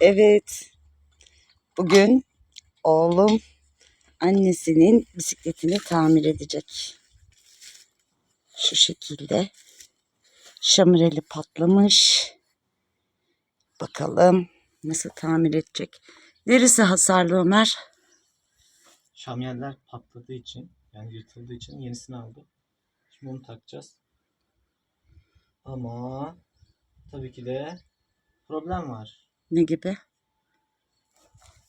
Evet. Bugün oğlum annesinin bisikletini tamir edecek. Şu şekilde. Şamureli patlamış. Bakalım nasıl tamir edecek. Neresi hasarlı Ömer? Şamyeller patladığı için yani yırtıldığı için yenisini aldı. Şimdi onu takacağız. Ama tabii ki de problem var. Ne gibi?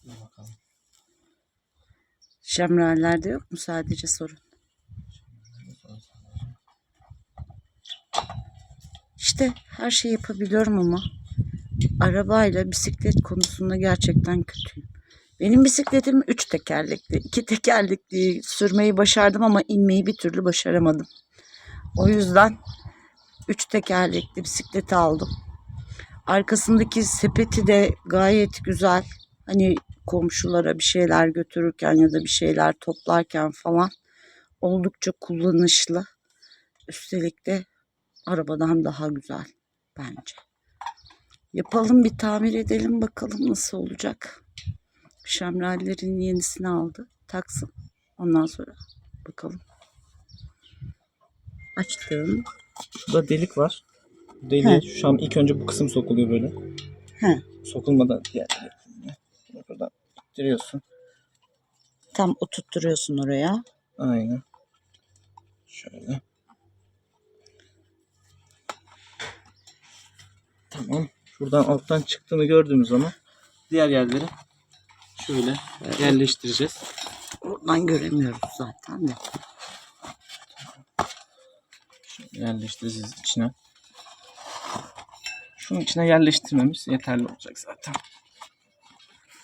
Bir bakalım. Şamrallerde yok mu sadece sorun? İşte her şeyi yapabiliyorum ama arabayla bisiklet konusunda gerçekten kötüyüm. Benim bisikletim üç tekerlekli. iki tekerlekli sürmeyi başardım ama inmeyi bir türlü başaramadım. O yüzden üç tekerlekli bisikleti aldım. Arkasındaki sepeti de gayet güzel. Hani komşulara bir şeyler götürürken ya da bir şeyler toplarken falan oldukça kullanışlı. Üstelik de arabadan daha güzel bence. Yapalım bir tamir edelim bakalım nasıl olacak. Şamrallerin yenisini aldı. Taksın. Ondan sonra bakalım. Açtım. Şurada delik var. Deliğe şu an ilk önce bu kısım sokuluyor böyle. He. Sokulmadan diğer Bunu Buradan ittiriyorsun. Tam oturtturuyorsun oraya. Aynen. Şöyle. Tamam. Şuradan alttan çıktığını gördüğümüz zaman diğer yerleri şöyle yerleştireceğiz. Oradan göremiyoruz zaten de. Şöyle yerleştireceğiz içine. Şunun içine yerleştirmemiz yeterli olacak zaten.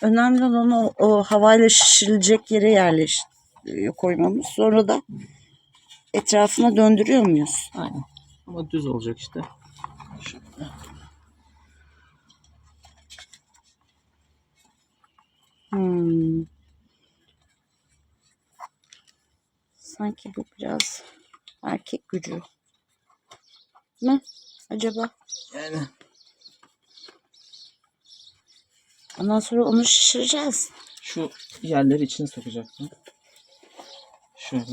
Önemli olan o, o havayla şişirilecek yere yerleş koymamız. Sonra da etrafına döndürüyor muyuz? Aynen. Ama düz olacak işte. Şöyle. Hmm. Sanki bu biraz erkek gücü. Mi? Acaba? Yani Ondan sonra onu şişireceğiz. şu yerleri içine sokacaktım. Şöyle.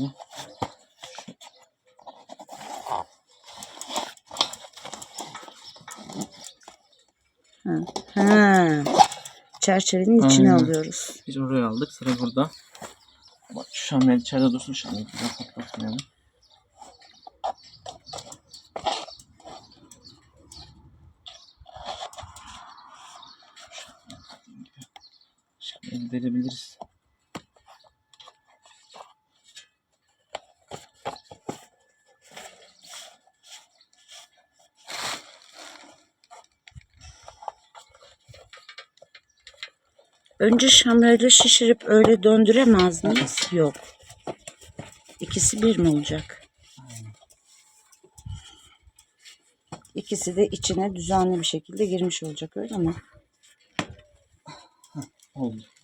Ha. Çerçevenin içine Aynen. alıyoruz. Biz oraya aldık. Sıra burada. Bak şu şamyel içeride dursun. Şamyel güzel patlatmayalım. Şamyel delebiliriz. Önce şamrayla şişirip öyle döndüremez miyiz? Yok. İkisi bir mi olacak? İkisi de içine düzenli bir şekilde girmiş olacak öyle mi? Oldu.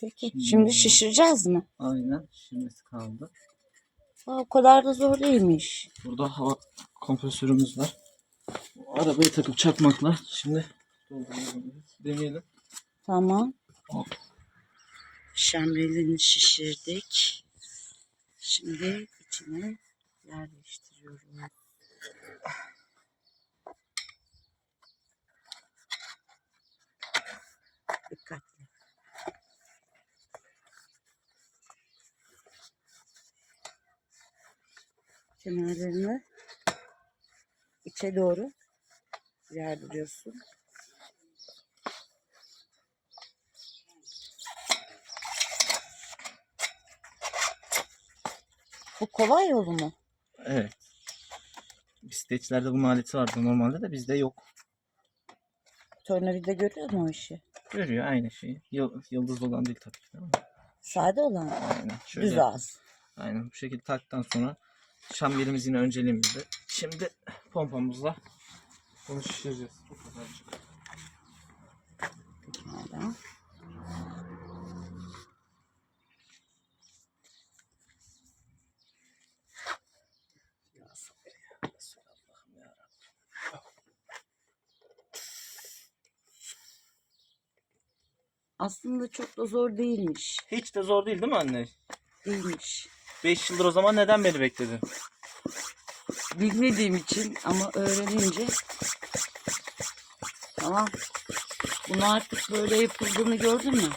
Peki. Şimdi şişireceğiz mi? Aynen. Şimdisi kaldı. Aa, o kadar da zor değilmiş. Burada hava kompresörümüz var. Arabayı takıp çakmakla şimdi. Deneyelim. Tamam. Hop. Şişirdik. Şimdi içine yerleştiriyoruz. Dikkatli. Kenarlarını içe doğru yardırıyorsun. Bu kolay yolu mu? Evet. Bisikletçilerde bunun aleti vardı normalde de bizde yok. Tornavida görüyor mu o işi? Görüyor aynı şeyi. Yıl- Yıldız olan değil tabii ki. Değil mi? Sade olan? Aynen. Şöyle düz ağız. Aynen bu şekilde taktıktan sonra şamyelimiz yine önceliğimizde. Şimdi pompamızla bunu şişireceğiz. Bu kadar. Pekala. Aslında çok da zor değilmiş. Hiç de zor değil değil mi anne? Değilmiş. 5 yıldır o zaman neden beni bekledin? Bilmediğim için ama öğrenince tamam. Bunu artık böyle yapıldığını gördün mü?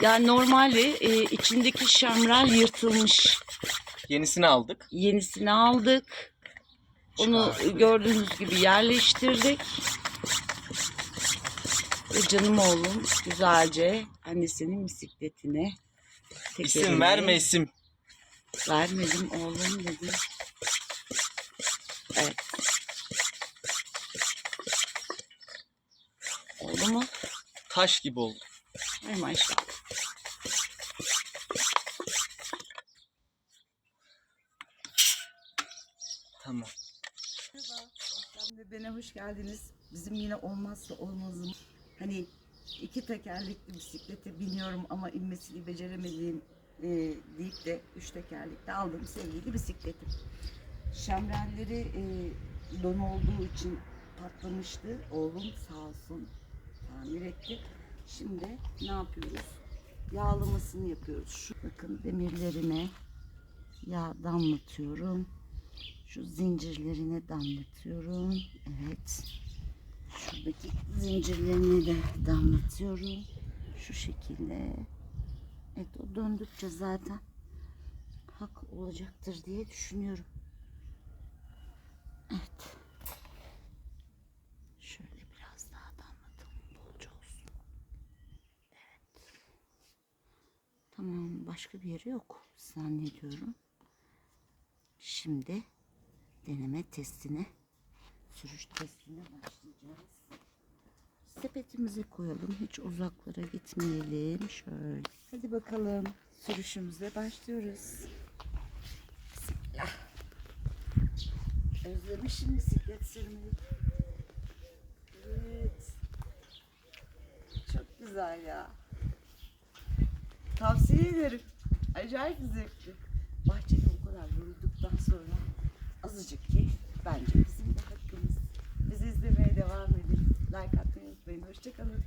Yani normalde e, içindeki şamral yırtılmış. Yenisini aldık. Yenisini aldık. Onu Çıkardık. gördüğünüz gibi yerleştirdik. Ve canım oğlum güzelce annesinin bisikletine İsim verme isim. Vermedim oğlum dedi. Evet. Oldu mu? Taş gibi oldu. Ay maşallah. Tamam. De bana hoş geldiniz. Bizim yine olmazsa olmazımız. Hani iki tekerlekli bisiklete biniyorum ama inmesini beceremediğim e, deyip de üç tekerlekli aldığım sevgili bisikletim. Şamrelleri e, don olduğu için patlamıştı. Oğlum sağ olsun tamir etti. Şimdi ne yapıyoruz? Yağlamasını yapıyoruz. Şu bakın demirlerine yağ damlatıyorum. Şu zincirlerine damlatıyorum. Evet. Şuradaki zincirlerini de damlatıyorum. Şu şekilde. Evet o döndükçe zaten hak olacaktır diye düşünüyorum. Evet. Şöyle biraz daha damlatalım. Bolca olsun. Evet. Tamam başka bir yeri yok zannediyorum. Şimdi deneme testine, sürüş testine başlayacağız. Sepetimize koyalım. Hiç uzaklara gitmeyelim. Şöyle. Hadi bakalım. Sürüşümüze başlıyoruz. Bismillah. Özlemişim bisiklet sürmeyi. Evet. Çok güzel ya. Tavsiye ederim. Acayip zevkli. Bahçede o kadar yorulduktan sonra bizi izlemeye devam edin. Like atmayı unutmayın. Hoşçakalın.